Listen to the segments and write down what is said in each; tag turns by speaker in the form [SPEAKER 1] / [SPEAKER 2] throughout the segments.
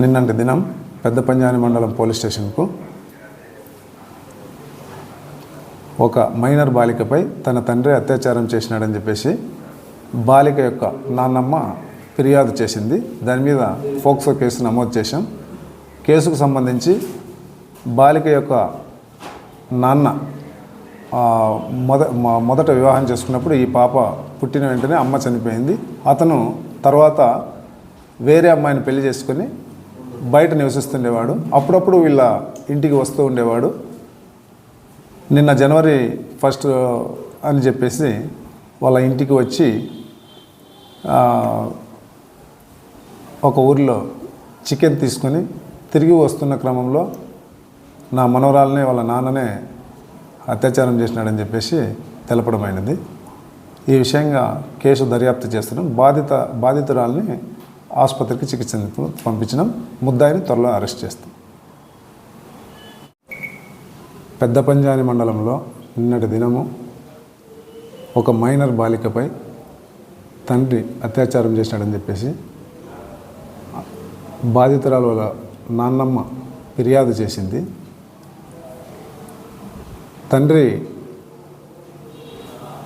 [SPEAKER 1] నిన్నటి దినం పెద్ద పంజాని మండలం పోలీస్ స్టేషన్కు ఒక మైనర్ బాలికపై తన తండ్రి అత్యాచారం చేసినాడని చెప్పేసి బాలిక యొక్క నాన్నమ్మ ఫిర్యాదు చేసింది. దాని మీద ఫోక్సో కేసు నమోదు చేశాం. కేసుకు సంబంధించి బాలిక యొక్క నాన్న మొద మొదట వివాహం చేసుకున్నప్పుడు ఈ పాప పుట్టిన వెంటనే అమ్మ చనిపోయింది. అతను తర్వాత వేరే అమ్మాయిని పెళ్ళి చేసుకొని బయట నివసిస్తుండేవాడు. అప్పుడప్పుడు వీళ్ళ ఇంటికి వస్తూ ఉండేవాడు. నిన్న జనవరి ఫస్ట్ అని చెప్పేసి వాళ్ళ ఇంటికి వచ్చి ఒక ఊరిలో చికెన్ తీసుకొని తిరిగి వస్తున్న క్రమంలో నా మనవరాలనే వాళ్ళ నాన్ననే అత్యాచారం చేసినాడని చెప్పేసి తెలపడమైనది. ఈ విషయంగా కేసు దర్యాప్తు చేస్తున్నాం. బాధిత బాధితురాల్ని ఆసుపత్రికి చికిత్సకు పంపించినాం. ముద్దాయిని త్వరలో అరెస్ట్ చేస్తాం. పెద్ద పంజాని మండలంలో నిన్నటి దినము ఒక మైనర్ బాలికపై తండ్రి అత్యాచారం చేశాడని చెప్పేసి బాధితురాలు వాళ్ళ నాన్నమ్మ ఫిర్యాదు చేసింది. తండ్రి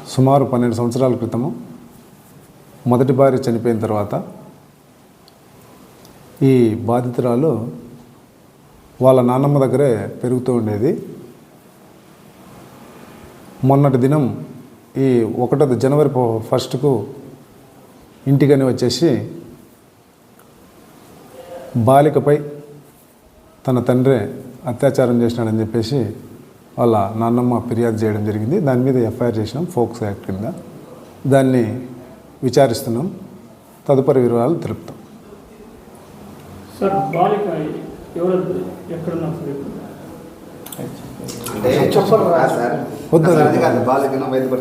[SPEAKER 1] సుమారు పన్నెండు సంవత్సరాల క్రితము మొదటి భార్య చనిపోయిన తర్వాత ఈ బాధితురాలు వాళ్ళ నాన్నమ్మ దగ్గరే పెరుగుతూ ఉండేది. మొన్నటి దినం ఈ ఒకటో జనవరి ఫస్ట్కు ఇంటికని వచ్చేసి బాలికపై తన తండ్రి అత్యాచారం చేసినాడని చెప్పేసి వాళ్ళ నాన్నమ్మ ఫిర్యాదు చేయడం జరిగింది. దాని మీద ఎఫ్ఐఆర్ చేసినాం ఫోక్స్ యాక్ట్ కింద. దాన్ని విచారిస్తున్నాం. తదుపరి వివరాలు తెలుపుతాం.
[SPEAKER 2] సార్ బాలిక ఎవరు ఎక్కడున్నారు సార్. ఇప్పుడు
[SPEAKER 3] అంటే చెప్పరు సార్. బాలికను బయటపడి